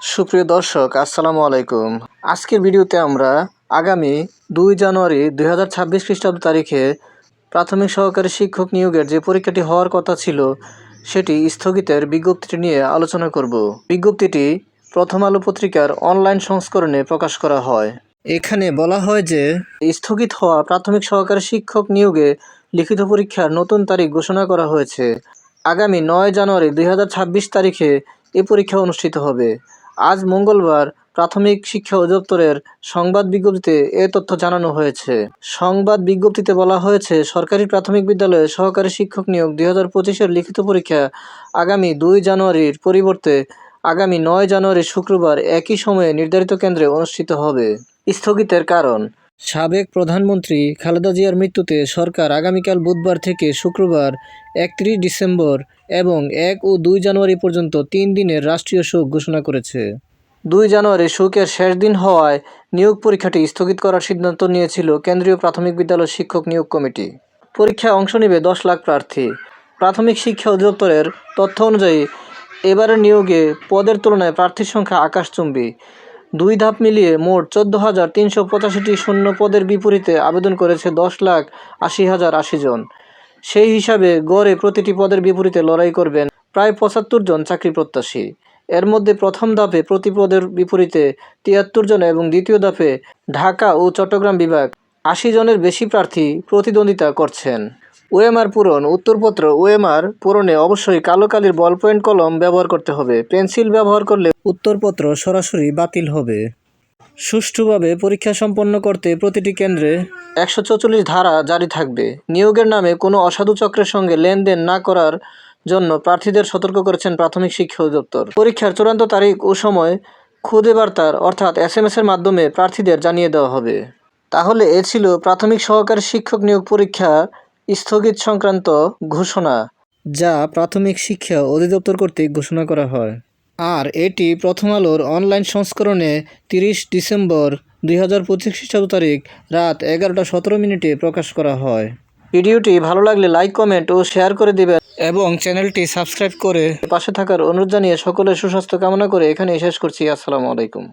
সুপ্রিয় দর্শক, আসসালামু আলাইকুম। আজকের ভিডিওতে আমরা আগামী দুই জানুয়ারি দুই হাজার ছাব্বিশ খ্রিস্টাব্দ তারিখে প্রাথমিক সহকারী শিক্ষক নিয়োগের যে পরীক্ষাটি হওয়ার কথা ছিল, সেটি স্থগিতের বিজ্ঞপ্তিটি নিয়ে আলোচনা করব। বিজ্ঞপ্তিটি প্রথম আলো পত্রিকার অনলাইন সংস্করণে প্রকাশ করা হয়। এখানে বলা হয় যে, স্থগিত হওয়া প্রাথমিক সহকারী শিক্ষক নিয়োগে লিখিত পরীক্ষার নতুন তারিখ ঘোষণা করা হয়েছে। আগামী নয় জানুয়ারি দুই হাজার ছাব্বিশ তারিখে এ পরীক্ষা অনুষ্ঠিত হবে। আজ মঙ্গলবার প্রাথমিক শিক্ষা অধিদপ্তরের সংবাদ বিজ্ঞপ্তিতে এ তথ্য জানানো হয়েছে। সংবাদ বিজ্ঞপ্তিতে বলা হয়েছে, সরকারি প্রাথমিক বিদ্যালয়ে সহকারী শিক্ষক নিয়োগ দুই হাজার পঁচিশের লিখিত পরীক্ষা আগামী দুই জানুয়ারির পরিবর্তে আগামী নয় জানুয়ারি শুক্রবার একই সময়ে নির্ধারিত কেন্দ্রে অনুষ্ঠিত হবে। স্থগিতের কারণ সাবেক প্রধানমন্ত্রী খালেদা জিয়ার মৃত্যুতে সরকার আগামীকাল বুধবার থেকে শুক্রবার একত্রিশ ডিসেম্বর এবং এক ও দুই জানুয়ারি পর্যন্ত তিন দিনের রাষ্ট্রীয় শোক ঘোষণা করেছে। দুই জানুয়ারি শোকের শেষ দিন হওয়ায় নিয়োগ পরীক্ষাটি স্থগিত করার সিদ্ধান্ত নিয়েছিল কেন্দ্রীয় প্রাথমিক বিদ্যালয় শিক্ষক নিয়োগ কমিটি। পরীক্ষায় অংশ নেবে দশ লাখ প্রার্থী। প্রাথমিক শিক্ষা অধিদপ্তরের তথ্য অনুযায়ী, এবারের নিয়োগে পদের তুলনায় প্রার্থীর সংখ্যা আকাশচুম্বী। দুই ধাপ মিলিয়ে মোট চোদ্দ হাজার তিনশো পঁচাশিটি শূন্য পদের বিপরীতে আবেদন করেছে দশ লাখ আশি হাজার আশি জন। সেই হিসাবে গড়ে প্রতিটি পদের বিপরীতে লড়াই করবেন প্রায় পঁচাত্তর জন চাকরি প্রত্যাশী। এর মধ্যে প্রথম ধাপে প্রতি পদের বিপরীতে তিয়াত্তর জন এবং দ্বিতীয় ধাপে ঢাকা ও চট্টগ্রাম বিভাগ আশি জনের বেশি প্রার্থী প্রতিদ্বন্দ্বিতা করছেন। ওএমআর পূরণ, উত্তরপত্র ওএমআর পূরণে অবশ্যই কালো কালির বল পয়েন্ট কলম ব্যবহার করতে হবে। পেন্সিল ব্যবহার করলে উত্তরপত্র সরাসরি বাতিল হবে। সুষ্ঠুভাবে পরীক্ষা সম্পন্ন করতে প্রতিটি কেন্দ্রে একশো চৌচল্লিশ ধারা জারি থাকবে। নিয়োগের নামে কোনো অসাধু চক্রের সঙ্গে লেনদেন না করার জন্য প্রার্থীদের সতর্ক করেছেন প্রাথমিক শিক্ষা অধিদপ্তর। পরীক্ষার চূড়ান্ত তারিখ ও সময় খুদে বার্তার অর্থাৎ এস এম এর মাধ্যমে প্রার্থীদের জানিয়ে দেওয়া হবে। তাহলে এ ছিল প্রাথমিক সহকারী শিক্ষক নিয়োগ পরীক্ষা স্থগিত সংক্রান্ত ঘোষণা যা প্রাথমিক শিক্ষা অধিদপ্তর কর্তৃক ঘোষণা করা হয়। আর এটি প্রথম আলোর অনলাইন সংস্করণে তিরিশ ডিসেম্বর দুই হাজার পঁচিশ খ্রিস্টাব্দ তারিখ রাত এগারোটা সতেরো মিনিটে প্রকাশ করা হয়। ভিডিওটি ভালো লাগলে লাইক কমেন্ট ও শেয়ার করে দিবেন। এবং চ্যানেলটি সাবস্ক্রাইব করে পাশে থাকার অনুরোধ জানিয়ে সকলের সুস্বাস্থ্য কামনা করে এখানে শেষ করছি। আসসালামু আলাইকুম।